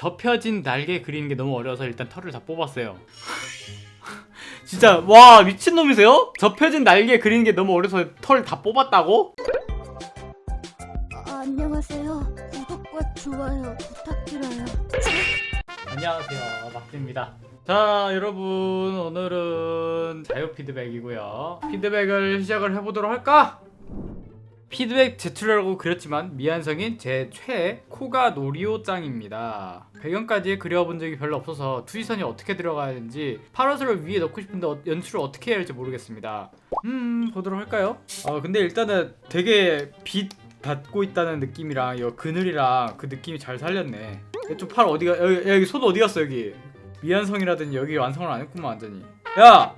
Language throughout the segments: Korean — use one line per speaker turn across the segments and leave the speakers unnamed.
접혀진 날개 그리는 게 너무 어려워서 일단 털을 다 뽑았어요. 진짜 와 미친놈이세요? 접혀진 날개 그리는 게 너무 어려워서 털 다 뽑았다고?
아, 안녕하세요. 구독과 좋아요 부탁드려요.
안녕하세요 막지입니다 자 여러분 오늘은 자유 피드백이고요 피드백을 시작을 해보도록 할까? 피드백 제출하라고 그렸지만 미완성인 제 최애 코가 노리오짱입니다. 배경까지 그려본 적이 별로 없어서 투지선이 어떻게 들어가야 되는지 파라솔을 위에 넣고 싶은데 어- 연출을 어떻게 해야 할지 모르겠습니다. 음 보도록 할까요? 아 근데 일단은 되게 빛 받고 있다는 느낌이랑 이 그늘이랑 그 느낌이 잘 살렸네. 이쪽 팔 어디가 여기, 여기 손 어디 갔어 여기? 미완성이라더니 여기 완성을 안 했구만 완전히. 야!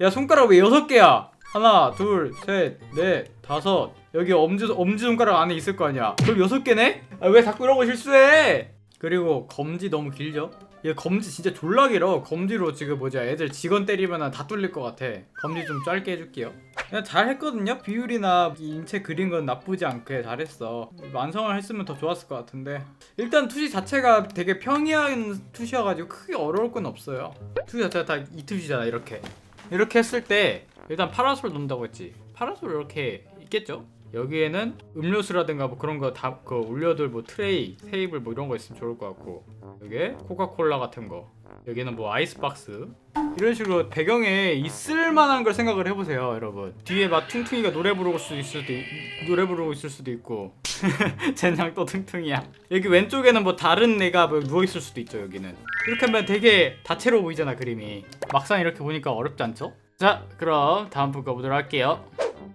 야 손가락 왜 여섯 개야? 하나 둘 셋 넷 다섯 여기 엄지 엄지손가락 안에 있을 거 아니야. 그럼 여섯 개네? 아, 왜 자꾸 이런 거 실수해? 그리고 검지 너무 길죠? 얘 검지 진짜 졸라 길어. 검지로 지금 뭐지? 애들 직원 때리면 다 뚫릴 것 같아. 검지 좀 짧게 해줄게요. 그냥 잘 했거든요? 비율이나 이 인체 그린 건 나쁘지 않게 잘했어. 완성을 했으면 더 좋았을 것 같은데. 일단 투시 자체가 되게 평이한 투시여가지고 크게 어려울 건 없어요. 투시 자체가 다 이 투시잖아 이렇게. 이렇게 했을 때 일단 파라솔 놓는다고 했지. 파라솔 이렇게 있겠죠? 여기에는 음료수라든가 뭐 그런 거 다 그 올려둘 뭐 트레이, 테이블 뭐 이런 거 있으면 좋을 것 같고. 여기에 코카콜라 같은 거. 여기는 뭐 아이스박스. 이런 식으로 배경에 있을 만한 걸 생각을 해보세요 여러분. 뒤에 막 퉁퉁이가 노래 부르고 있을 수도 있, 노래 부르고 있을 수도 있고. 젠장 또 퉁퉁이야. 여기 왼쪽에는 뭐 다른 애가 뭐 누워있을 수도 있죠 여기는. 이렇게 하면 되게 다채로워 보이잖아 그림이. 막상 이렇게 보니까 어렵지 않죠? 자 그럼 다음 분 가보도록 할게요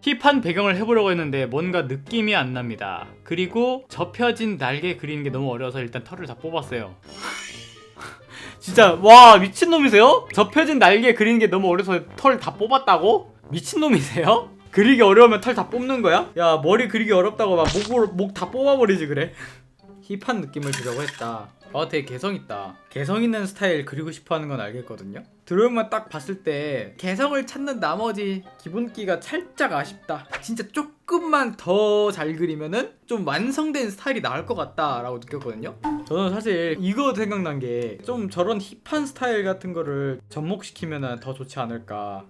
힙한 배경을 해보려고 했는데 뭔가 느낌이 안 납니다 그리고 접혀진 날개 그리는 게 너무 어려워서 일단 털을 다 뽑았어요 진짜 와 미친놈이세요? 접혀진 날개 그리는 게 너무 어려서 털 다 뽑았다고? 미친놈이세요? 그리기 어려우면 털 다 뽑는 거야? 야 머리 그리기 어렵다고 막 목을 목다 뽑아버리지 그래? 힙한 느낌을 주려고 했다. 아 되게 개성 있다. 개성 있는 스타일 그리고 싶어하는 건 알겠거든요. 드로잉만 딱 봤을 때 개성을 찾는 나머지 기본기가 살짝 아쉽다. 진짜 조금만 더 잘 그리면은 좀 완성된 스타일이 나올 것 같다라고 느꼈거든요. 저는 사실 이거 생각난 게 좀 저런 힙한 스타일 같은 거를 접목시키면은 더 좋지 않을까.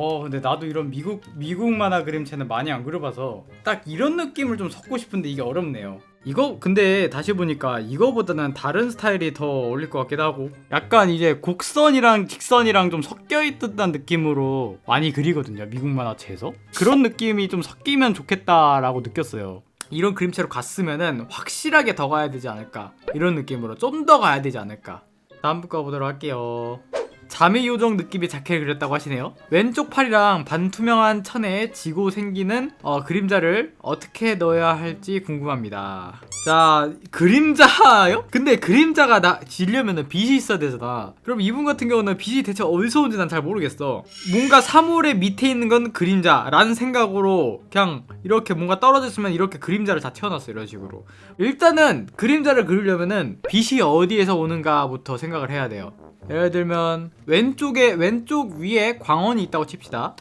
어 근데 나도 이런 미국 미국 만화 그림체는 많이 안 그려봐서 딱 이런 느낌을 좀 섞고 싶은데 이게 어렵네요. 이거 근데 다시 보니까 이거보다는 다른 스타일이 더 어울릴 것 같기도 하고 약간 이제 곡선이랑 직선이랑 좀 섞여 있듯한 느낌으로 많이 그리거든요 미국 만화체에서 그런 느낌이 좀 섞이면 좋겠다라고 느꼈어요. 이런 그림체로 갔으면은 확실하게 더 가야 되지 않을까 이런 느낌으로 좀 더 가야 되지 않을까 다음 분 가보도록 할게요. 자매 요정 느낌의 자켓을 그렸다고 하시네요. 왼쪽 팔이랑 반투명한 천에 지고 생기는 어, 그림자를 어떻게 넣어야 할지 궁금합니다. 자, 그림자요? 근데 그림자가 나 지려면은 빛이 있어야 되잖아. 그럼 이분 같은 경우는 빛이 대체 어디서 온지 난 잘 모르겠어. 뭔가 사물의 밑에 있는 건 그림자라는 생각으로 그냥 이렇게 뭔가 떨어져 있으면 이렇게 그림자를 다 채워놨어 이런 식으로. 일단은 그림자를 그리려면은 빛이 어디에서 오는가부터 생각을 해야 돼요. 예를 들면 왼쪽에 왼쪽 위에 광원이 있다고 칩시다.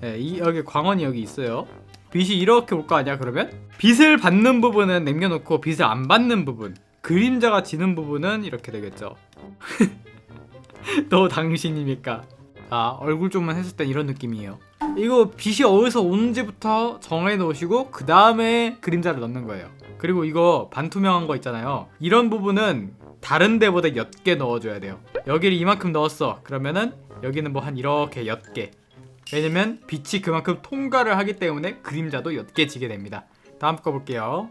네, 이 여기 광원이 여기 있어요. 빛이 이렇게 올 거 아니야 그러면? 빛을 받는 부분은 남겨놓고 빛을 안 받는 부분 그림자가 지는 부분은 이렇게 되겠죠. 또 당신입니까? 자 얼굴 쪽만 했을 땐 이런 느낌이에요. 이거 빛이 어디서 오는지부터 정해 놓으시고 그 다음에 그림자를 넣는 거예요. 그리고 이거 반투명한 거 있잖아요. 이런 부분은 다른 데보다 옅게 넣어줘야 돼요. 여기를 이만큼 넣었어. 그러면은 여기는 뭐 한 이렇게 옅게. 왜냐면 빛이 그만큼 통과를 하기 때문에 그림자도 옅게 지게 됩니다. 다음 거 볼게요.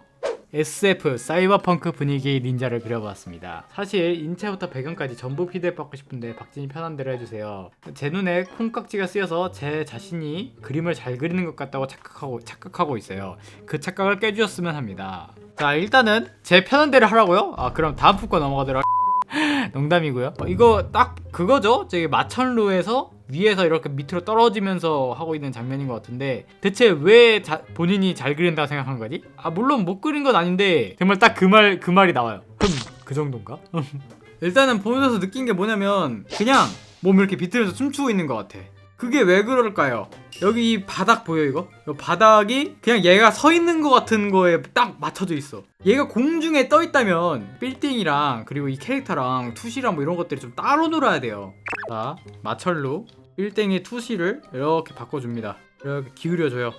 SF 사이버펑크 분위기의 닌자를 그려봤습니다. 사실 인체부터 배경까지 전부 피드백 받고 싶은데 박진이 편한 대로 해주세요. 제 눈에 콩깍지가 쓰여서 제 자신이 그림을 잘 그리는 것 같다고 착각하고 착각하고 있어요. 그 착각을 깨주셨으면 합니다. 자 일단은 제 편한 대로 하라고요? 아 그럼 다음 푸거 넘어가도록 할- 농담이고요. 어, 이거 딱 그거죠? 저기 마천루에서 위에서 이렇게 밑으로 떨어지면서 하고 있는 장면인 것 같은데 대체 왜 자- 본인이 잘 그린다고 생각한 거지? 아 물론 못 그린 건 아닌데 정말 딱 그 말그 말이 나와요. 흠그 정도인가? 일단은 보면서 느낀 게 뭐냐면 그냥 몸 이렇게 비틀면서 춤추고 있는 것 같아. 그게 왜 그럴까요? 여기 이 바닥 보여 이거? 이 바닥이 그냥 얘가 서 있는 것 같은 거에 딱 맞춰져 있어. 얘가 공중에 떠 있다면 빌딩이랑 그리고 이 캐릭터랑 투시랑 뭐 이런 것들이 좀 따로 놀아야 돼요. 자 마철로 빌딩의 투시를 이렇게 바꿔줍니다. 이렇게 기울여줘요.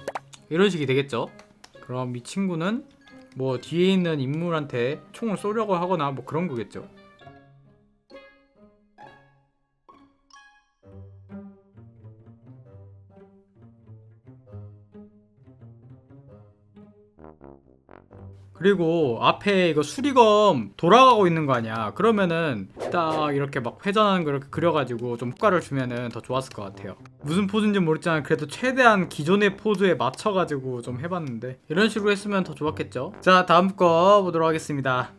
이런 식이 되겠죠? 그럼 이 친구는 뭐 뒤에 있는 인물한테 총을 쏘려고 하거나 뭐 그런 거겠죠. 그리고 앞에 이거 수리검 돌아가고 있는 거 아니야. 그러면은 딱 이렇게 막 회전하는 걸 그려가지고 좀 효과를 주면은 더 좋았을 것 같아요. 무슨 포즈인지 모르지만 그래도 최대한 기존의 포즈에 맞춰가지고 좀 해봤는데 이런 식으로 했으면 더 좋았겠죠? 자 다음 거 보도록 하겠습니다.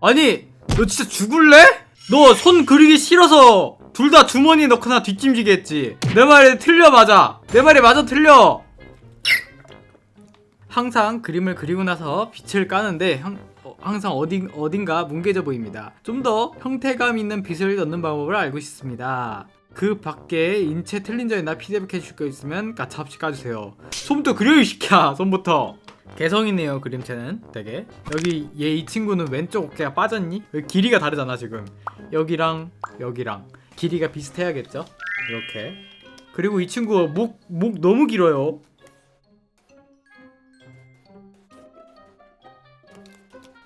아니 너 진짜 죽을래? 너 손 그리기 싫어서 둘 다 주머니 넣거나 뒷짐지게 했지. 내 말이 틀려 맞아. 내 말이 맞아 틀려 항상 그림을 그리고 나서 빛을 까는데 형- 어, 항상 어딘, 어딘가 뭉개져 보입니다. 좀 더 형태감 있는 빛을 넣는 방법을 알고 싶습니다. 그 밖에 인체 틀린 점이나 피드백 해줄 거 있으면 가차없이 까주세요. 손부터 그려 이 시켜 손부터. 개성 있네요 그림체는 되게 여기 얘 이 친구는 왼쪽 어깨가 빠졌니? 여기 길이가 다르잖아 지금 여기랑 여기랑 길이가 비슷해야겠죠? 이렇게 그리고 이 친구 목, 목 너무 길어요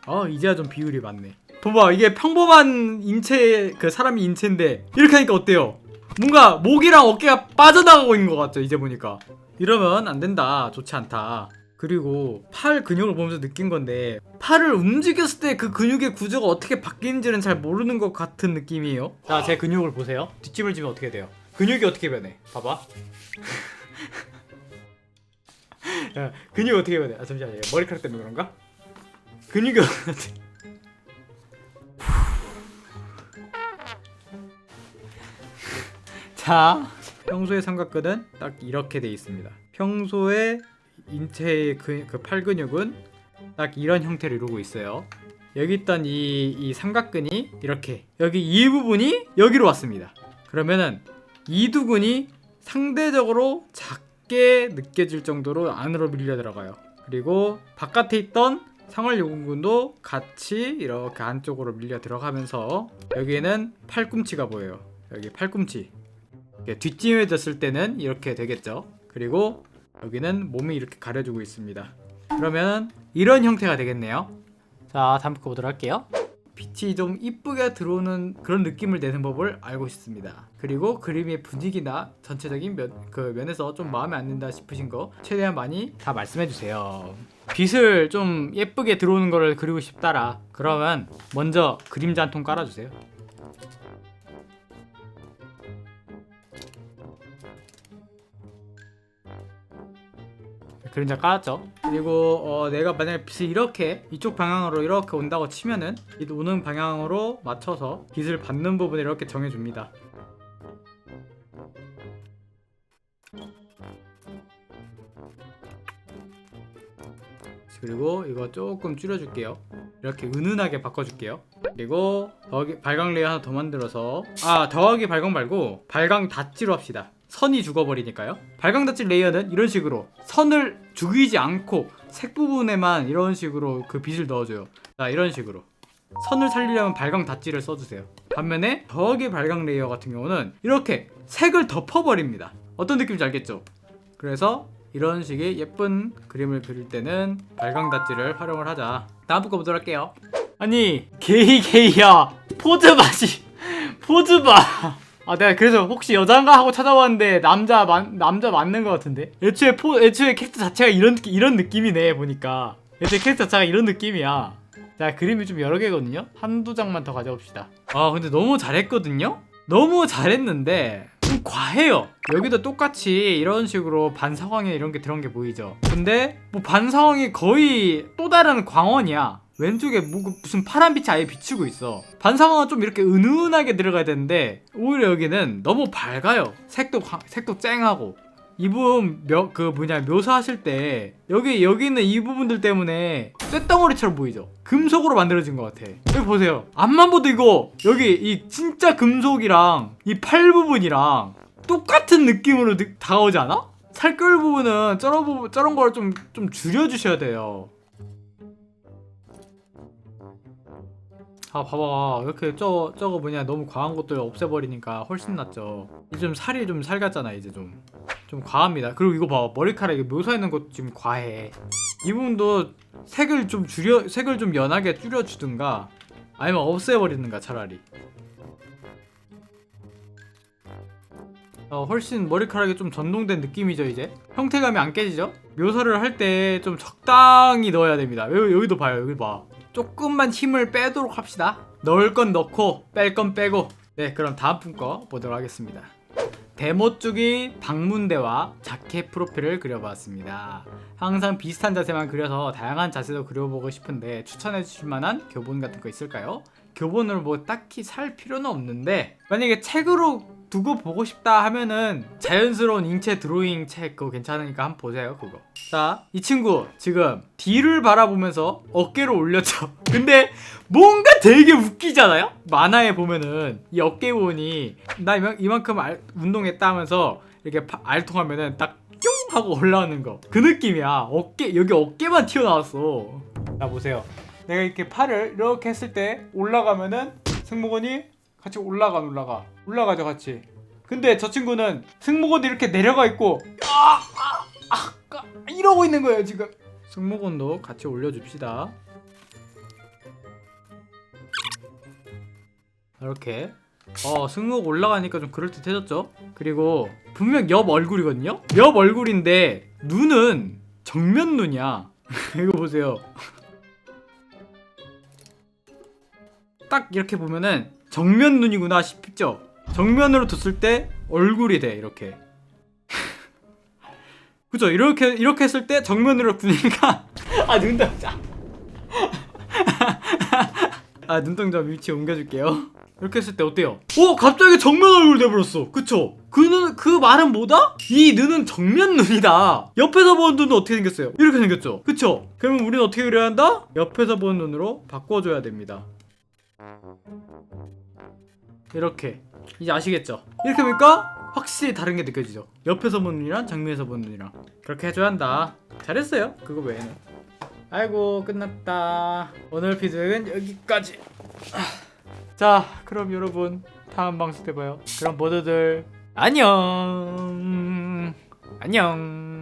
어 이제야 좀 비율이 맞네. 봐봐 이게 평범한 인체 그 사람이 인체인데 이렇게 하니까 어때요? 뭔가 목이랑 어깨가 빠져나가고 있는 것 같죠 이제 보니까. 이러면 안 된다 좋지 않다. 그리고 팔 근육을 보면서 느낀 건데 팔을 움직였을 때 그 근육의 구조가 어떻게 바뀌는지는 잘 모르는 것 같은 느낌이에요. 자 제 근육을 보세요. 뒷짐을 지면 어떻게 돼요? 근육이 어떻게 변해? 봐봐. 야, 근육이 어떻게 변해? 아 잠시만요. 머리카락 때문에 그런가? 어떻게 자 평소의 삼각근은 딱 이렇게 돼 있습니다. 평소에 인체의 그, 그 팔근육은 딱 이런 형태를 이루고 있어요. 여기 있던 이, 이 삼각근이 이렇게 여기 이 부분이 여기로 왔습니다. 그러면은 이 두근이 상대적으로 작게 느껴질 정도로 안으로 밀려 들어가요. 그리고 바깥에 있던 상월요근근도 같이 이렇게 안쪽으로 밀려 들어가면서 여기에는 팔꿈치가 보여요. 여기 팔꿈치. 뒷짐해졌을 때는 이렇게 되겠죠. 그리고 여기는 몸이 이렇게 가려주고 있습니다. 그러면 이런 형태가 되겠네요. 자, 다음 거 보도록 할게요. 빛이 좀 이쁘게 들어오는 그런 느낌을 내는 법을 알고 싶습니다. 그리고 그림의 분위기나 전체적인 면, 그 면에서 좀 마음에 안 든다 싶으신 거 최대한 많이 다 말씀해 주세요. 빛을 좀 예쁘게 들어오는 거를 그리고 싶다라. 그러면 먼저 그림자 한 통 깔아주세요. 그림자 깔았죠. 그리고 어, 내가 만약에 빛을 이렇게 이쪽 방향으로 이렇게 온다고 치면은 이 오는 방향으로 맞춰서 빛을 받는 부분을 이렇게 정해줍니다. 그리고 이거 조금 줄여줄게요. 이렇게 은은하게 바꿔줄게요. 그리고 더하기, 발광 레이어 하나 더 만들어서 아 더하기 발광 말고 발광 닷지로 합시다. 선이 죽어버리니까요. 발광 닷지 레이어는 이런 식으로 선을 죽이지 않고 색 부분에만 이런 식으로 그 빛을 넣어줘요. 자 이런 식으로 선을 살리려면 발광 닷지를 써주세요. 반면에 더하기 발광 레이어 같은 경우는 이렇게 색을 덮어버립니다. 어떤 느낌인지 알겠죠? 그래서 이런 식의 예쁜 그림을 그릴 때는 발광 닷지를 활용을 하자. 다음 거 보도록 할게요. 아니 게이 게이야 포즈 봐지 포즈 봐. 아 내가 그래서 혹시 여잔가 하고 찾아봤는데 남자 만 남자 맞는 것 같은데 애초에 포 애초에 캐릭터 자체가 이런 느낌- 이런 느낌이네 보니까 애초에 캐릭터 자체가 이런 느낌이야. 자 그림이 좀 여러 개거든요. 한두 장만 더 가져봅시다. 아 근데 너무 잘했거든요. 너무 잘했는데 좀 과해요. 여기도 똑같이 이런 식으로 반사광이나 이런 게 들어간 게 보이죠. 근데 뭐 반사광이 거의 또 다른 광원이야. 왼쪽에 뭐- 무슨 파란 빛이 아예 비치고 있어. 반사광은 좀 이렇게 은은하게 들어가야 되는데 오히려 여기는 너무 밝아요. 색도 화- 색도 쨍하고. 이 부분 묘, 그 뭐냐 묘사하실 때 여기 여기 있는 이 부분들 때문에 쇳덩어리처럼 보이죠? 금속으로 만들어진 것 같아. 여기 보세요. 앞만 봐도 이거 여기 이 진짜 금속이랑 이 팔 부분이랑 똑같은 느낌으로 느- 다가오지 않아? 살결 부분은 저런 부분 저런 걸 좀 좀 줄여주셔야 돼요 아 봐봐. 이렇게 저 저거 뭐냐. 너무 과한 것들 없애버리니까 훨씬 낫죠. 이제 좀 살이 좀 살같잖아 이제 좀. 좀 과합니다. 그리고 이거 봐 머리카락에 묘사있는 것도 지금 과해. 이 부분도 색을 좀 줄여 색을 좀 연하게 줄여주든가 아니면 없애버리든가 차라리. 어, 훨씬 머리카락이 좀 전동된 느낌이죠 이제? 형태감이 안 깨지죠? 묘사를 할 때 좀 적당히 넣어야 됩니다. 여기, 여기도 봐요. 여기 봐 조금만 힘을 빼도록 합시다. 넣을 건 넣고 뺄 건 빼고. 네 그럼 다음 분 거 보도록 하겠습니다. 데모 쪽이 방문대와 자켓 프로필을 그려봤습니다. 항상 비슷한 자세만 그려서 다양한 자세도 그려보고 싶은데 추천해 주실 만한 교본 같은 거 있을까요? 교본을 뭐 딱히 살 필요는 없는데 만약에 책으로 두고 보고 싶다 하면은 자연스러운 인체 드로잉 책 그거 괜찮으니까 한번 보세요 그거. 자 이 친구 지금 뒤를 바라보면서 어깨를 올렸죠. 근데 뭔가 되게 웃기잖아요? 만화에 보면은 이 어깨 부분이 나 이만, 알- 운동했다 하면서 이렇게 파- 알통하면은 딱 뿅 하고 올라오는 거. 그 느낌이야. 어깨 여기 어깨만 튀어나왔어. 자 보세요. 내가 이렇게 팔을 이렇게 했을 때 올라가면은 승모근이 같이 올라가 올라가. 올라가죠 같이. 근데 저 친구는 승모근이 이렇게 내려가 있고 아, 아, 아, 아, 이러고 있는 거예요 지금. 승모근도 같이 올려줍시다. 이렇게. 어 승모근 올라가니까 좀 그럴듯해졌죠? 그리고 분명 옆 얼굴이거든요? 옆 얼굴인데 눈은 정면 눈이야. 이거 보세요. 딱 이렇게 보면은 정면 눈이구나 싶죠? 정면으로 뒀을 때 얼굴이 돼 이렇게 그죠? 이렇게 이렇게 했을 때 정면으로 두니까 아 눈동자 아 눈동자 위치 옮겨줄게요 이렇게 했을 때 어때요? 오 갑자기 정면 얼굴 돼버렸어 그쵸? 그는 그 말은 뭐다? 이 눈은 정면 눈이다 옆에서 보는 눈은 어떻게 생겼어요? 이렇게 생겼죠? 그쵸? 그러면 우리는 어떻게 그려야 한다? 옆에서 보는 눈으로 바꿔줘야 됩니다 이렇게. 이제 아시겠죠? 이렇게 보니까 확실히 다른 게 느껴지죠? 옆에서 보는 눈이랑 정면에서 보는 눈이랑. 그렇게 해줘야 한다. 잘했어요 그거 외에는. 아이고 끝났다. 오늘 피드백은 여기까지. 아. 자 그럼 여러분 다음 방송 때 봐요. 그럼 모두들 안녕. 안녕